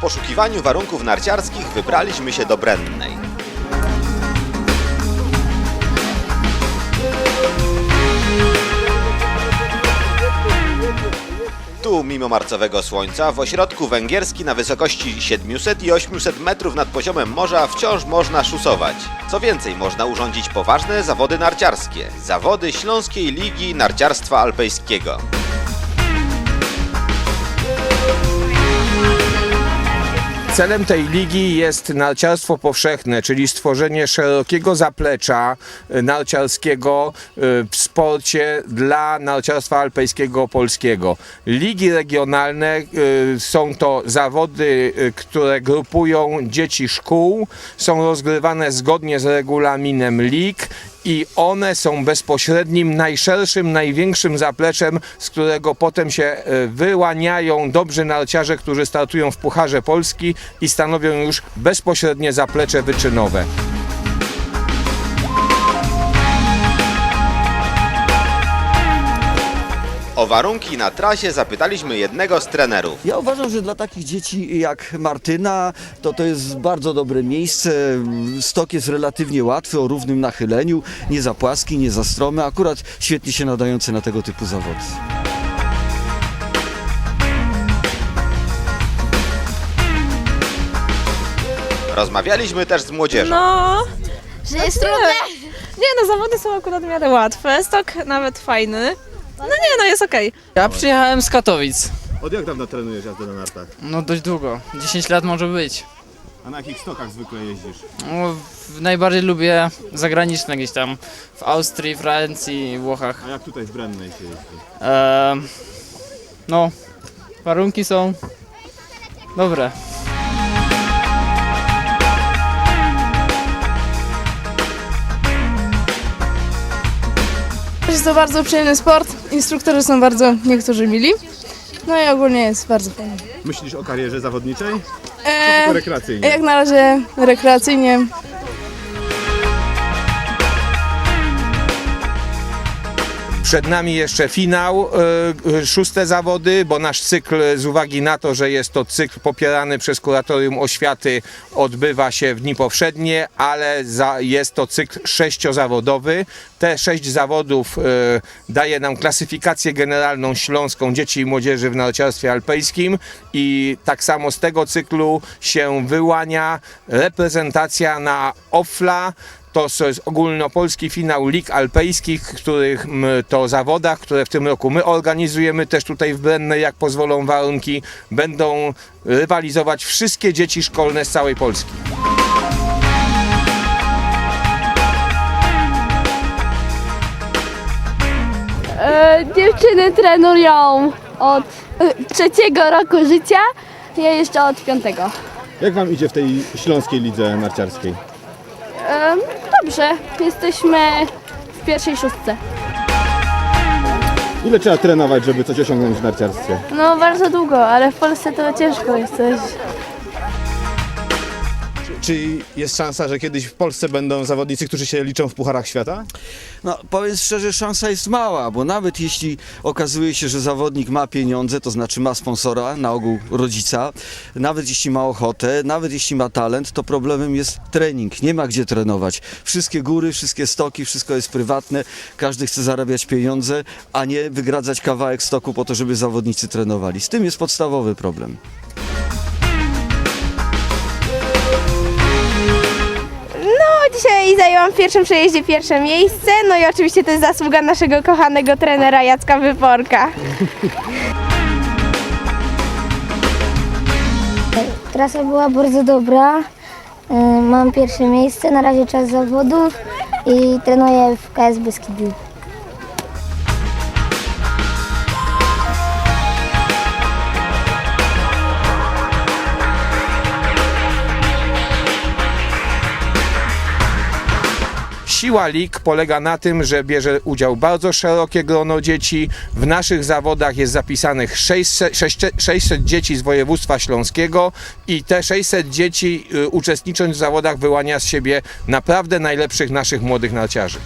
poszukiwaniu warunków narciarskich wybraliśmy się do Brennej. Tu, mimo marcowego słońca, w ośrodku węgierski na wysokości 700 i 800 metrów nad poziomem morza wciąż można szusować. Co więcej, można urządzić poważne zawody narciarskie. Zawody Śląskiej Ligi Narciarstwa Alpejskiego. Celem tej ligi jest narciarstwo powszechne, czyli stworzenie szerokiego zaplecza y, narciarskiego y, w sporcie dla narciarstwa alpejskiego polskiego. Ligi regionalne y, są to zawody, które grupują dzieci szkół, są rozgrywane zgodnie z regulaminem lig i one są bezpośrednim, najszerszym, największym zapleczem, z którego potem się e, wyłaniają dobrzy narciarze, którzy startują w Pucharze Polski i stanowią już bezpośrednie zaplecze wyczynowe. O warunki na trasie zapytaliśmy jednego z trenerów. Ja uważam, że dla takich dzieci jak Martyna to to jest bardzo dobre miejsce. Stok jest relatywnie łatwy, o równym nachyleniu, nie za płaski, nie za stromy, akurat świetnie się nadający na tego typu zawody. Rozmawialiśmy też z młodzieżą. No, Że jest trudne. nie no, zawody są akurat w miarę łatwe, stok nawet fajny. No nie no, jest okej. Ja przyjechałem z Katowic. Od jak dawno trenujesz jazdę na nartach? No dość długo. 10 lat może być. A na jakich stokach zwykle jeździsz? No, w- najbardziej lubię zagraniczne gdzieś tam. W Austrii, Francji, Włochach. A jak tutaj w Brennej się jeździ? Ehm, no, warunki są dobre. Jest to bardzo przyjemny sport. Instruktorzy są bardzo niektórzy mili. No i ogólnie jest bardzo fajnie. Myślisz o karierze zawodniczej? E, Tylko rekreacyjnie. jak na razie rekreacyjnie. Przed nami jeszcze finał, e, e, szóste zawody, bo nasz cykl z uwagi na to, że jest to cykl popierany przez Kuratorium Oświaty odbywa się w dni powszednie, ale jest to cykl sześciozawodowy. Te sześć zawodów e, daje nam klasyfikację generalną śląską dzieci i młodzieży w narciarstwie alpejskim i tak samo z tego cyklu się wyłania reprezentacja na OFLA, to jest ogólnopolski finał lig alpejskich, których to zawodach, które w tym roku my organizujemy też tutaj w Brennej, jak pozwolą warunki, będą rywalizować wszystkie dzieci szkolne z całej Polski. E, dziewczyny trenują od e, trzeciego roku życia, ja jeszcze od piątego. Jak wam idzie w tej śląskiej lidze narciarskiej? Dobrze, jesteśmy w pierwszej szóstce. Ile trzeba trenować, żeby coś osiągnąć w narciarstwie? No bardzo długo, ale w Polsce to ciężko jest coś. Czy jest szansa, że kiedyś w Polsce będą zawodnicy, którzy się liczą w Pucharach Świata? No, powiem szczerze, szansa jest mała, bo nawet jeśli okazuje się, że zawodnik ma pieniądze, to znaczy ma sponsora, na ogół rodzica, nawet jeśli ma ochotę, nawet jeśli ma talent, to problemem jest trening. Nie ma gdzie trenować. Wszystkie góry, wszystkie stoki, wszystko jest prywatne, każdy chce zarabiać pieniądze, a nie wygradzać kawałek stoku po to, żeby zawodnicy trenowali. Z tym jest podstawowy problem. Dzisiaj zajęłam w pierwszym przejeździe pierwsze miejsce, no i oczywiście to jest zasługa naszego kochanego trenera Jacka Wyporka. Trasa była bardzo dobra. Y, Mam pierwsze miejsce, na razie czas zawodów i trenuję w KS Beskidy. Siła lig polega na tym, że bierze udział bardzo szerokie grono dzieci. W naszych zawodach jest zapisanych 600, 600, 600 dzieci z województwa śląskiego i te 600 dzieci y, uczestnicząc w zawodach wyłania z siebie naprawdę najlepszych naszych młodych narciarzy.